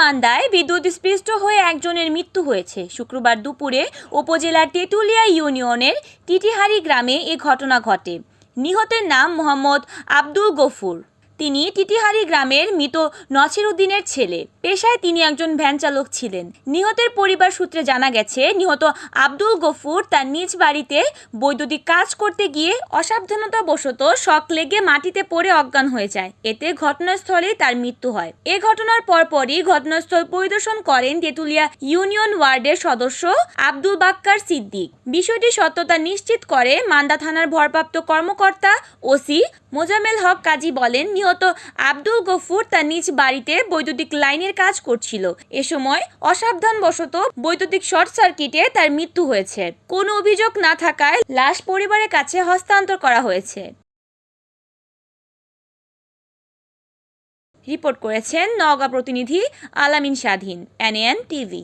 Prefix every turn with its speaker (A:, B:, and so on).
A: মান্দায় বিদ্যুৎ স্পৃষ্ট হয়ে একজনের মৃত্যু হয়েছে। শুক্রবার দুপুরে উপজেলার তেঁতুলিয়া ইউনিয়নের টিটিহারি গ্রামে এ ঘটনা ঘটে। নিহতের নাম মোহাম্মদ আব্দুল গফুর। তিনি টিটিহারি গ্রামের মৃত নছির উদ্দিনের ছেলে। পেশায় তিনি একজন ভ্যান চালক ছিলেন। নিহতের পরিবার সূত্রে জানা গেছে, নিহত আব্দুল গফুর তার নিজ বাড়িতে বৈদ্যুতিক কাজ করতে গিয়ে অসাবধানতাবশত শক লেগে মাটিতে পড়ে অজ্ঞান হয়ে যায়। এতে ঘটনাস্থলেই তার মৃত্যু হয়। এ ঘটনার পরপরই ঘটনাস্থল পরিদর্শন করেন তেঁতুলিয়া ইউনিয়ন ওয়ার্ডের সদস্য আব্দুল বাক্কার সিদ্দিক। বিষয়টি সত্যতা নিশ্চিত করে মান্দা থানার ভারপ্রাপ্ত কর্মকর্তা ওসি মোজামেল হক কাজী বলেন, নিহত আব্দুল গফুর তার নিজ বাড়িতে বৈদ্যুতিক লাইনের কাজ করছিল। এ সময় অসাবধানবশত বৈদ্যুতিক শর্ট সার্কিটে তার মৃত্যু হয়েছে। কোনো অভিযোগ না থাকায় লাশ পরিবারের কাছে হস্তান্তর করা হয়েছে। রিপোর্ট করেছেন নওগাঁ প্রতিনিধি আলামিন স্বাধীন, এনএন টিভি।